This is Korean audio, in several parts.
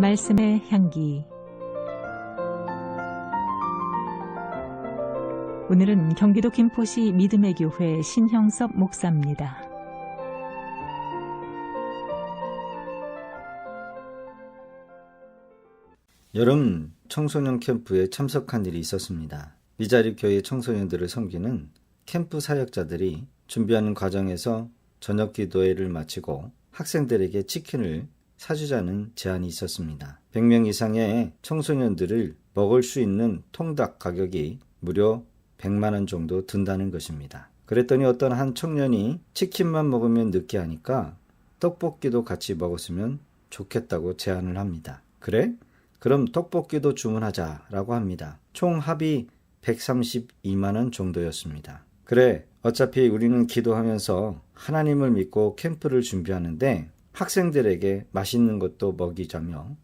말씀의 향기 오늘은 경기도 김포시 믿음의 교회 신형섭 목사입니다. 여름 청소년 캠프에 참석한 일이 있었습니다. 미자립 교회 청소년들을 섬기는 캠프 사역자들이 준비하는 과정에서 저녁 기도회를 마치고 학생들에게 치킨을 사주자는 제안이 있었습니다. 100명 이상의 청소년들을 먹을 수 있는 통닭 가격이 무려 100만 원 정도 든다는 것입니다. 그랬더니 어떤 한 청년이 치킨만 먹으면 느끼하니까 떡볶이도 같이 먹었으면 좋겠다고 제안을 합니다. 그래? 그럼 떡볶이도 주문하자라고 합니다. 총 합이 132만 원 정도였습니다. 그래, 어차피 우리는 기도하면서 하나님을 믿고 캠프를 준비하는데 학생들에게 맛있는 것도 먹이자며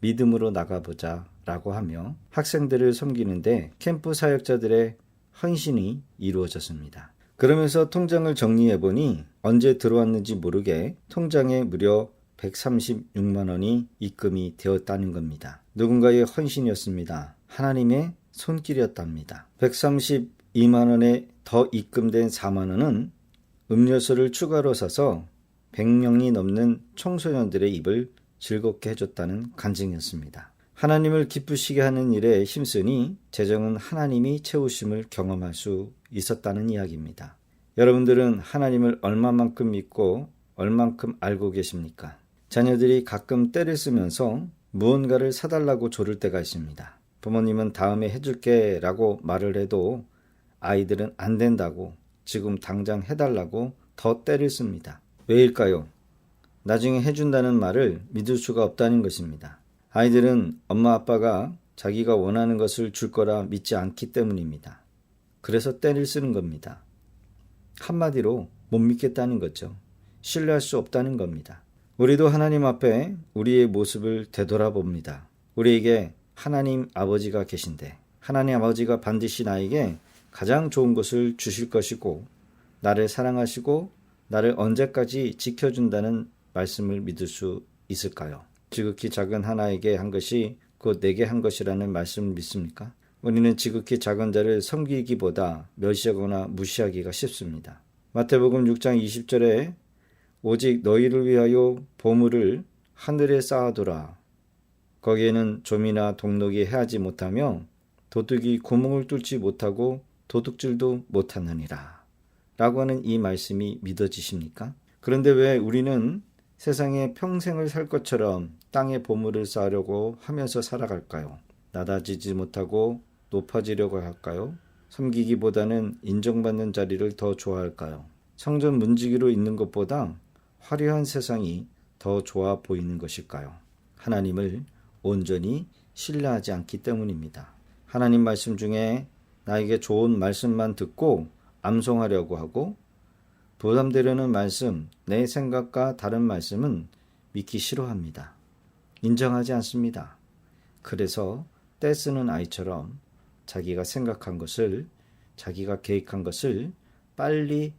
믿음으로 나가보자 라고 하며 학생들을 섬기는데 캠프 사역자들의 헌신이 이루어졌습니다. 그러면서 통장을 정리해 보니 언제 들어왔는지 모르게 통장에 무려 136만 원이 입금이 되었다는 겁니다. 누군가의 헌신이었습니다. 하나님의 손길이었답니다. 132만 원에 더 입금된 4만 원은 음료수를 추가로 사서 100명이 넘는 청소년들의 입을 즐겁게 해줬다는 간증이었습니다. 하나님을 기쁘시게 하는 일에 힘쓰니 재정은 하나님이 채우심을 경험할 수 있었다는 이야기입니다. 여러분들은 하나님을 얼마만큼 믿고 얼만큼 알고 계십니까? 자녀들이 가끔 때를 쓰면서 무언가를 사달라고 조를 때가 있습니다. 부모님은 다음에 해줄게 라고 말을 해도 아이들은 안 된다고 지금 당장 해달라고 더 때를 씁니다. 왜일까요? 나중에 해준다는 말을 믿을 수가 없다는 것입니다. 아이들은 엄마 아빠가 자기가 원하는 것을 줄 거라 믿지 않기 때문입니다. 그래서 때를 쓰는 겁니다. 한마디로 못 믿겠다는 거죠. 신뢰할 수 없다는 겁니다. 우리도 하나님 앞에 우리의 모습을 되돌아봅니다. 우리에게 하나님 아버지가 계신데 하나님 아버지가 반드시 나에게 가장 좋은 것을 주실 것이고 나를 사랑하시고 나를 언제까지 지켜준다는 말씀을 믿을 수 있을까요? 지극히 작은 하나에게 한 것이 곧 내게 한 것이라는 말씀을 믿습니까? 우리는 지극히 작은 자를 섬기기보다 멸시하거나 무시하기가 쉽습니다. 마태복음 6장 20절에 오직 너희를 위하여 보물을 하늘에 쌓아두라. 거기에는 좀이나 동록이 해하지 못하며 도둑이 구멍을 뚫지 못하고 도둑질도 못하느니라. 라고 하는 이 말씀이 믿어지십니까? 그런데 왜 우리는 세상에 평생을 살 것처럼 땅에 보물을 쌓으려고 하면서 살아갈까요? 낮아지지 못하고 높아지려고 할까요? 섬기기보다는 인정받는 자리를 더 좋아할까요? 성전 문지기로 있는 것보다 화려한 세상이 더 좋아 보이는 것일까요? 하나님을 온전히 신뢰하지 않기 때문입니다. 하나님 말씀 중에 나에게 좋은 말씀만 듣고 암송하려고 하고 부담되려는 말씀, 내 생각과 다른 말씀은 믿기 싫어합니다. 인정하지 않습니다. 그래서 떼쓰는 아이처럼 자기가 생각한 것을, 자기가 계획한 것을 빨리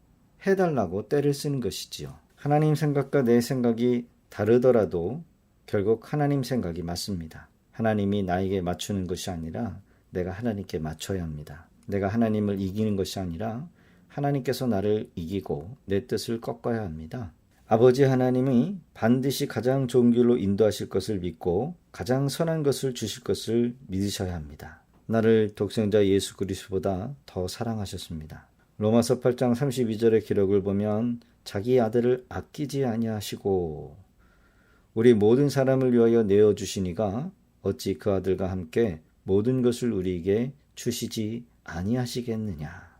해달라고 때를 쓰는 것이지요. 하나님 생각과 내 생각이 다르더라도 결국 하나님 생각이 맞습니다. 하나님이 나에게 맞추는 것이 아니라 내가 하나님께 맞춰야 합니다. 내가 하나님을 이기는 것이 아니라 하나님께서 나를 이기고 내 뜻을 꺾어야 합니다. 아버지 하나님이 반드시 가장 좋은 길로 인도하실 것을 믿고 가장 선한 것을 주실 것을 믿으셔야 합니다. 나를 독생자 예수 그리스보다 더 사랑하셨습니다. 로마서 8장 32절의 기록을 보면 자기 아들을 아끼지 아니하시고 우리 모든 사람을 위하여 내어 주시니가 어찌 그 아들과 함께 모든 것을 우리에게 주시지 아니하시겠느냐.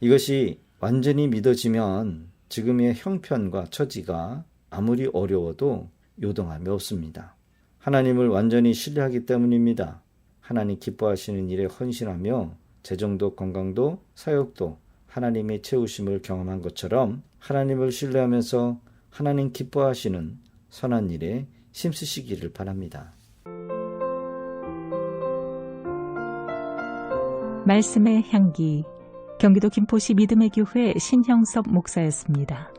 이것이 완전히 믿어지면 지금의 형편과 처지가 아무리 어려워도 요동함이 없습니다. 하나님을 완전히 신뢰하기 때문입니다. 하나님 기뻐하시는 일에 헌신하며 재정도 건강도 사역도 하나님의 채우심을 경험한 것처럼 하나님을 신뢰하면서 하나님 기뻐하시는 선한 일에 힘쓰시기를 바랍니다. 말씀의 향기 경기도 김포시 믿음의 교회 신형섭 목사였습니다.